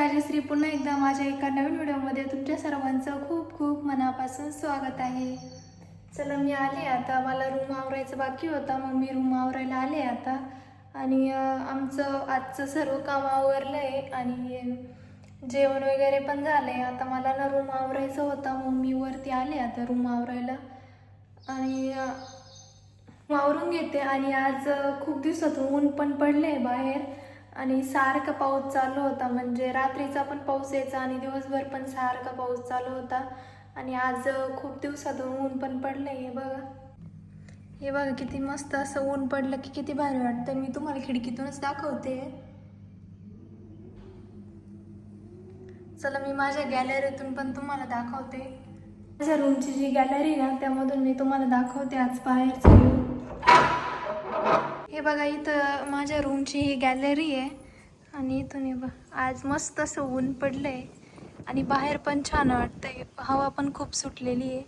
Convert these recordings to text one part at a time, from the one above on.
राजश्री पुन्हा एकदा माझ्या एका नवीन व्हिडिओमध्ये तुमच्या सर्वांचं खूप खूप मनापासून स्वागत आहे. चला मी आले आता. मला रूम आवरायचं बाकी होता. मग मी रूम आवरायला आले आता. आणि आमचं आजचं सर्व काम आवरलं आहे आणि जेवण वगैरे पण झालं आहे आता मला ना रूम आवरायचं होता. मग मी वरती आले आता रूम आवरायला. आणि वावरून घेते. आणि आज खूप दिवसातून ऊन पण पडले बाहेर. आणि सारखा पाऊस चालू होता. म्हणजे रात्रीचा पण पाऊस यायचा आणि दिवसभर पण सारखा पाऊस चालू होता. आणि आज खूप दिवसातून ऊन पण पडलं हे बघा. हे बघा किती मस्त असं ऊन पडलं की किती भारी वाटतं. मी तुम्हाला खिडकीतूनच दाखवते. चला मी माझ्या गॅलरीतून पण तुम्हाला दाखवते. माझ्या रूमची जी गॅलरी ना त्यामधून मी तुम्हाला दाखवते आज बाहेरचं. हे बघा इथं माझ्या रूमची ही गॅलरी आहे. आणि इथून हे बघ आज मस्त असं ऊन पडलंय. आणि बाहेर पण छान वाटतंय. हवा पण खूप सुटलेली आहे.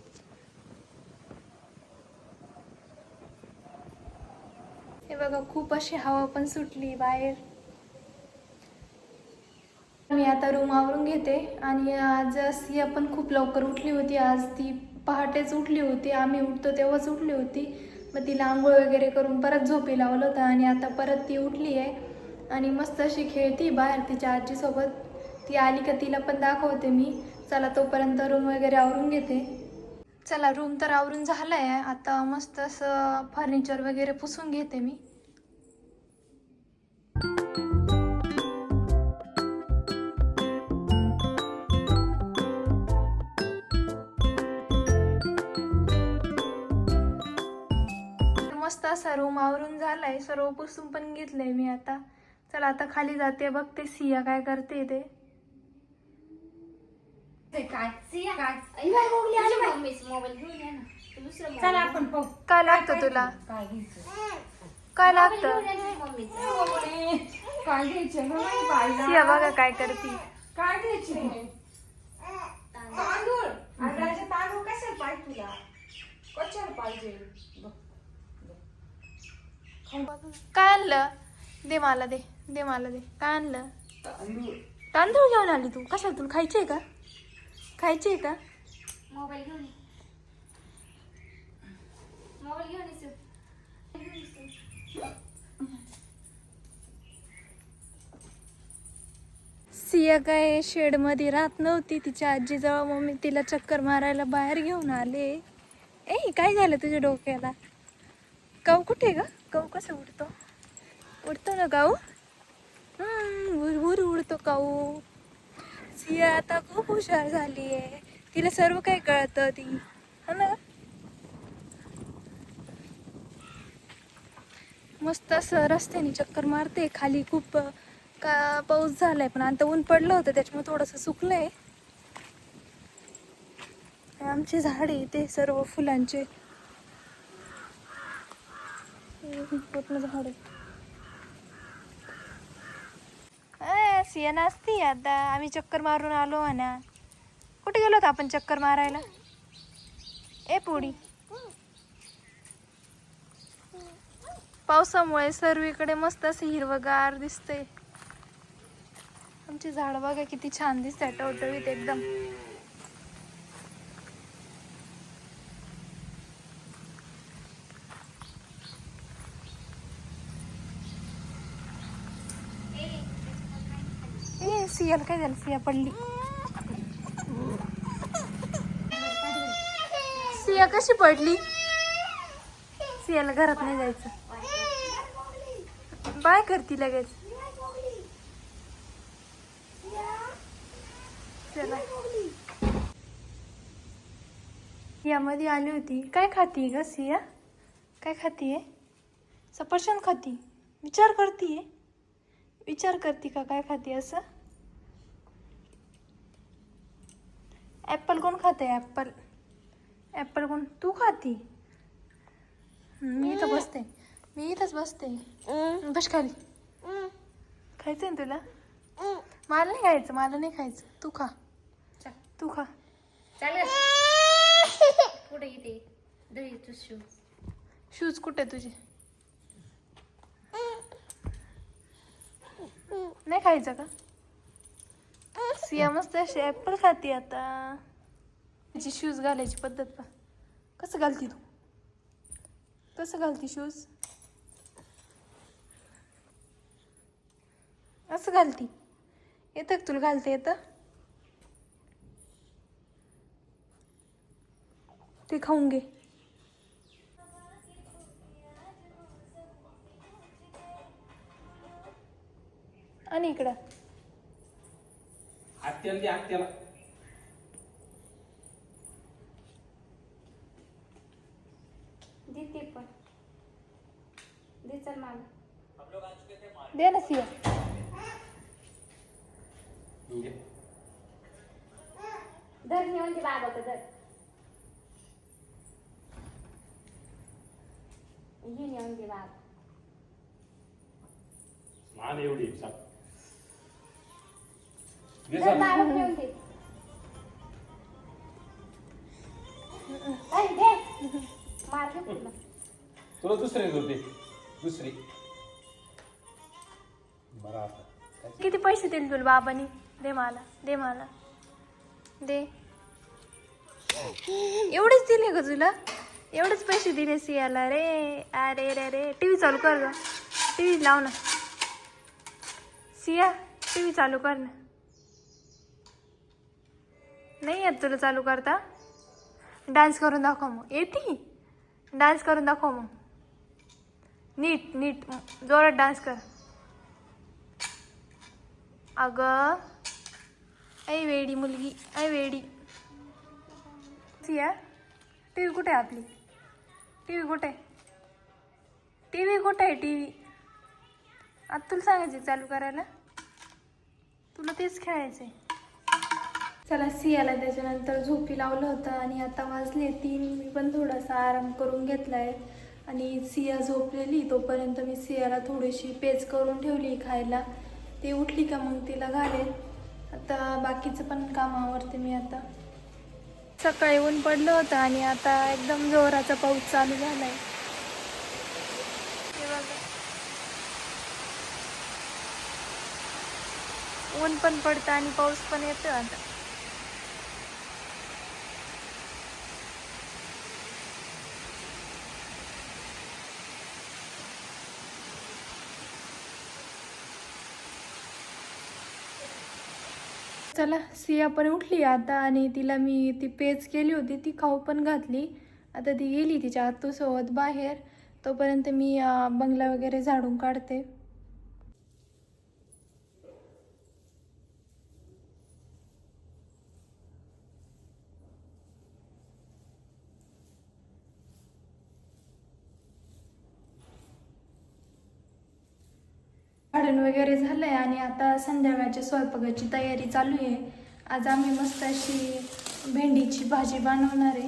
हे बघा खूप अशी हवा पण सुटली बाहेर. मी आता रूम आवरून घेते. आणि आज सिया पण खूप लवकर उठली होती. आज ती पहाटेच उठली होती. आम्ही उठतो तेव्हाच उठली होती. मग तिला आंघोळ वगैरे करून परत झोपी लावलं होतं आणि आता परत ती उठली आहे आणि मस्त अशी खेळती बाहेर तिच्या आजीसोबत. ती आली का तिला पण दाखवते मी. चला तोपर्यंत रूम वगैरे आवरून घेते. चला रूम तर आवरून झालं आहे आता मस्त असं फर्निचर वगैरे पुसून घेते मी. मस्त असा रूम आवरून झालाय. सर्व पुसून पण घेतलंय मी आता. चला आता खाली जाते बघते सिया काय करते ते. चला आपण पाहू. काय लागतं तुला? काय लागतं? काय घ्यायचं? बघा काय करते. काय घ्यायचे? तांदूळ. तांदूळ कशाला पाहिजे तुला? कशाला पाहिजे? बघ. काय आणलं? दे मला दे दे मला दे. काय आणलं? तांदूळ घेऊन आली तू. कशाला तुला खायचे का? खायचे का? मोबाईल घेऊन. मोबाईल. सिया काय शेडमध्ये राहत नव्हती. तिच्या आजीजवळ मग मी तिला चक्कर मारायला बाहेर घेऊन आले. ए काय झालं तुझ्या डोक्याला? गाऊ कुठे ग? गाऊ कसं उडतो? उडतो ना गाऊ हम्म, उडतो काऊ. सिया आता खूप हुशार झाली आहे तिला सर्व काही कळतं ती. हा ना मस्त असं रस्त्याने चक्कर मारते. खाली खूप का पाऊस झालाय पण आता ऊन पडलं होतं त्याच्यामुळे थोडंसं सुकलंय. आमचे झाड आहे ते सर्व फुलांचे पूर्ण झाड. आहे असती आता. आम्ही चक्कर मारून आलो म्हणा. कुठे गेलो होतो आपण चक्कर मारायला? ए पोडी. पावसामुळे सर्वीकडे मस्त असं हिरवगार दिसतंय. आमची झाड बघा किती छान दिसते टवटवीत एकदम ए सियाला काय झालं? सिया पडली. सिया कशी पडली? सियाला घरात नाही जायचं. बाय करती लगेच. चला. यामध्ये आली होती. काय खाती ग सिया? काय खातीये? सफरचंद खाती. विचार करतीये? विचार करती का काय खाती असं? ॲपल कोण खाते? ॲपल ॲपल कोण? तू खाती? मी इथं बसते. मी इथंच बसते. बस खाली. खायचंय ना तुला? मला नाही खायचं मला नाही खायचं. तू खा. चल. तू खा. पुढे इथे दही तू शिव शूज कुठे तुझे? नाही खायचं का? सिया मस्त अशी ॲपल खाते आता. तिची शूज घालायची पद्धत पा कसं घालती तू? कसं घालती शूज असं घालती. येतं का तुला घालते येतं? ते खाऊन घे. आणि इकडं. आत्याला दे आत्याला. दे ते पण. दे चल माग. दे ना सिया घे. धर नेऊन दे बाबा धर. ही नेऊन दे बाबा. मान एवढी घे तुला दुसरे होते दुसरी. बरं आता. काय? किती पैसे दिले तुला बाबानी? दे मला दे मला. दे. एवढेच दिले का तुला? एवढेच पैसे दिले सियाला रे. अरे रे रे. टी व्ही चालू कर ग. टी व्ही लाव ना. सिया टी व्ही चालू कर ना. नाही येत तुला चालू करता? डान्स करून दाखव मग. येते? डान्स करून दाखव मग. नीट नीट. जोरात डान्स कर. अगं ऐ वेडी मुलगी ऐ वेडी. सिया टी व्ही कुठे आहे आपली? टी व्ही कुठे? आहे टी व्ही कुठे आहे टी व्ही आता तुला सांगायची चालू करायला. तुला तेच खेळायचं आहे चला सियाला त्याच्यानंतर झोपी लावलं होतं आणि आता वाजले तीन. मी पण थोडासा आराम करून घेतलाय. आणि सिया झोपलेली तोपर्यंत मी सियाला थोडीशी पेज करून ठेवली खायला. ती उठली का मग तिला घालेल. आता बाकीचं पण काम आवडते मी आता. सकाळी ऊन पडलं होतं आणि आता एकदम जोराचा पाऊस चालू झालाय. हे बघा. ऊन पण पडतं आणि पाऊस पण येतो आता. चला सिया पण उठली आता आणि तिला मी ती पेज केली होती ती खाऊ पण घातली. आता ती गेली तिच्या आतूसोबत बाहेर. तोपर्यंत मी बंगला वगैरे झाडून काढते. भाडण वगैरे झालंय आणि आता संध्याकाळच्या स्वयंपाकाची तयारी चालू आहे. आज आम्ही मस्त अशी भेंडीची भाजी बनवणार आहे.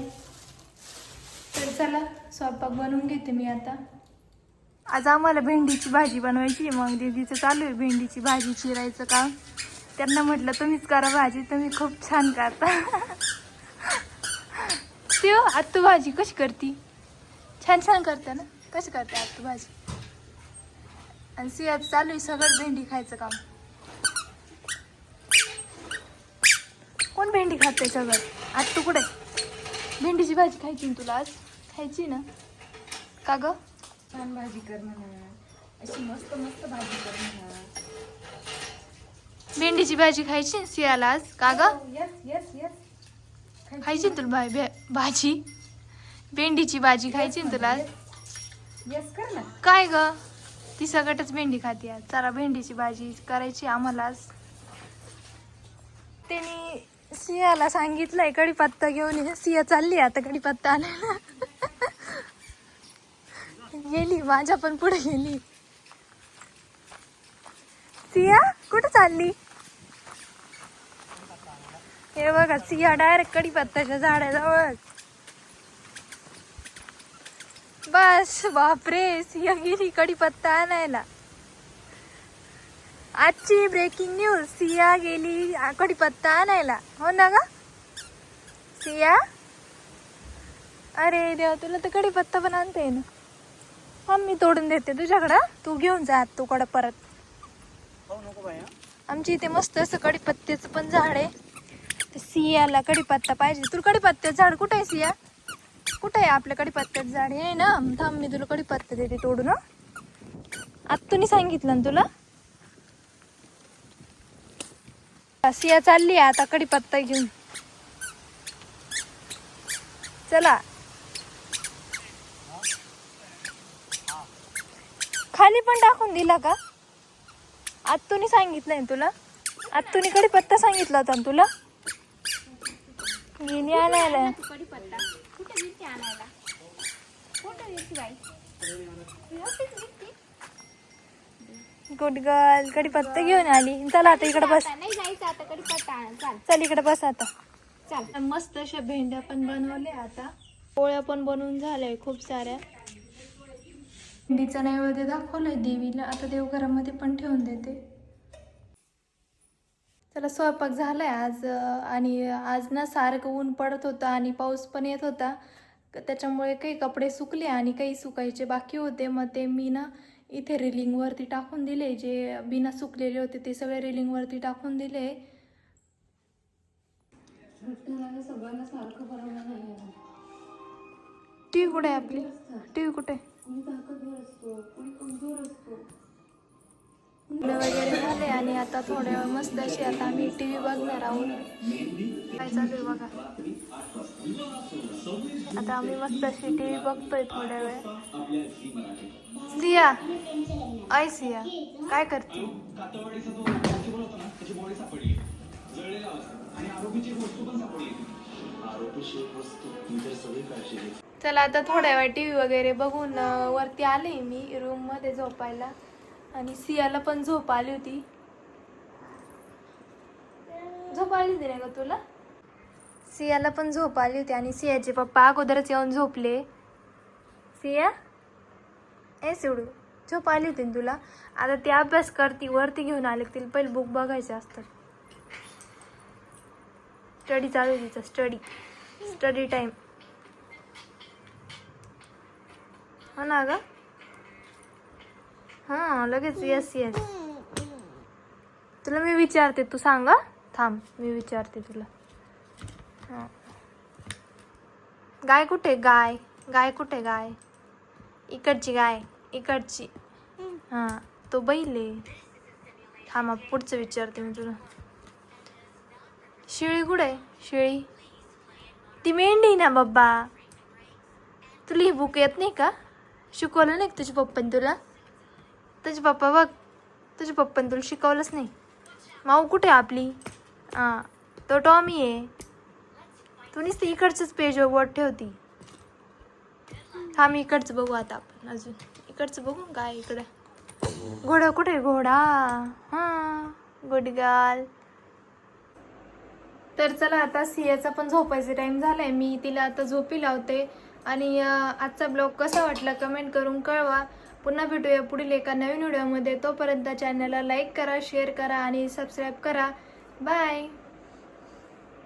तर चला स्वयंपाक बनवून घेते मी आता. आज आम्हाला भेंडीची भाजी बनवायची आहे. मग दीदीचं चालू आहे भेंडीची भाजी चिरायचं काम. त्यांना म्हटलं तुम्हीच करा भाजी तुम्ही खूप छान करता. शिव आत्तू भाजी कशी करती? छान छान करते ना? कशी करते आत्तू भाजी? आणि सियात चालू आहे सगळं भेंडी खायचं काम. कोण भेंडी खाते सगळं आज तू कुठे? भेंडीची भाजी खायची ना तुला आज? खायची ना? का ग? छान भाजी कर म्हणा. अशी मस्त मस्त भाजी कर म्हणा. भेंडीची भाजी खायची ना सियाला आज? का ग? येस येस येस खायची ना तुला भाई भे- भाजी? भेंडीची भाजी खायची ना तुला आज? येस कर ना. काय ग? ती सगटच भेंडी खाते आज. चला भेंडीची भाजी करायची आम्हालाच. त्यांनी सियाला सांगितलंय कढीपत्ता घेऊन ये. सिया चालली आता कढीपत्ता आणायला. गेली माझ्या पण पुढे गेली. सिया कुठं चालली? हे बघा सिया डायरेक्ट कढीपत्ताच्या झाडाजवळ. बस बापरे सिया गेली कढीपत्ता आणायला. आजची ब्रेकिंग न्यूज सिया गेली कढीपत्ता आणायला. हो ना ग? सिया? अरे देवा तुला तर कढीपत्ता पण आणता येईना. हा मी तोडून देते तुझ्याकडं. तू घेऊन जा तू कडं परत. आमच्या इथे मस्त असं कढीपत्त्याचं पण झाड सियाला कडीपत्ता पाहिजे. तुला कडीपत्त्याचं झाड कुठे आहे सिया? कुठे आहे आपल्या कडीपत्त्याचं झाड? आहे ना थांब मी तुला कडीपत्ता देते तोडून आत्तुनी सांगितलं ना तुला? सिया चालली आहे आता कडीपत्ता घेऊन. चला. खाली पण टाकून दिला का? आत्तूनी सांगितलंय ना तुला? आत्तूनी कडीपत्ता सांगितला होता तुला? गेली आणायला. तू कडीपत्ता कुठे मिरची आणायला कुठे मिरची बाई गुड गर्ल कडीपत्ता घेऊन आली. चला आता इकडे बस. नाही जायचं आता कडीपत्ता आणायला चाल चल इकडे बस आता. चाल. मस्त अशा भेंड्या पण बनवल्या आता. पोळ्या पण बनवून झाल्या खूप साऱ्या. भेंडीचा नैवेद्य दाखवलाय देवीला. आता देवघरामध्ये पण ठेवून देते. चला स्वयंपाक झालाय आज अं, आणि आज ना सारखं ऊन पडत होतं आणि पाऊस पण येत होता. त्याच्यामुळे काही कपडे सुकले आणि काही सुकायचे बाकी होते. मग ते मी ना इथे रेलिंगवरती टाकून दिले. जे बिना सुकलेले होते ते सगळे रेलिंगवरती टाकून दिले. टी कुठे आहे आपली? टी कुठे? मुलं वगैरे झाले आणि आता थोड्या वेळ मस्त अशी आता आम्ही टी व्ही बघणार आहोत. काय चालू आहे बघा. आता आम्ही मस्त अशी टी व्ही बघतोय थोड्या वेळ. सिया आय सिया काय करते? चला आता थोड्या वेळ टी व्ही वगैरे बघून वरती आले मी रूममध्ये झोपायला. आणि सियाला पण झोप आली होती. झोप आली होती नाही का तुला? सियाला पण झोप आली होती आणि सियाचे पप्पा अगोदरच येऊन झोपले. सिया? ए सोडू झोप आली होती ना तुला? आता ते अभ्यास करती वरती घेऊन आले तिला पहिले बुक बघायचे असतात. स्टडी चालू आहे तिचा स्टडी स्टडी टाईम हो ना गं? हां लगेच येस येस तुला मी विचारते तू सांग. थांब मी विचारते तुला. हां. गाय कुठे? गाय. गाय कुठे गाय? इकडची गाय इकडची. हां तो बैल आहे. थांब पुढचं विचारते मी तुला. शिळी कुठे? आहे ती मेंढी ना बाबा. तुला ही बुक येत नाही का? शिकवलं नाही का तुझ्या पप्पाने तुला? तुझे पप्पा बघ तुझ्या पप्पाने तुला शिकवलंच नाही. माऊ कुठे आहे आपली? हां तो टॉमी आहे. तू तर इकडचंच पेज वर ठेवती. हा मी इकडचं बघू आता आपण अजून. इकडचं बघू काय इकडं? घोडा कुठे आहे? घोडा? हां गुडगाल तर चला आता सियाचा पण झोपायचा टाईम झालाय. मी तिला आता झोपी लावते. आणि आजचा ब्लॉग कसा वाटला कमेंट करून कळवा. पुन्हा भेटूया पुढील एका नवीन व्हिडिओमध्ये. तोपर्यंत चॅनलला लाईक करा शेअर करा आणि सबस्क्राईब करा. बाय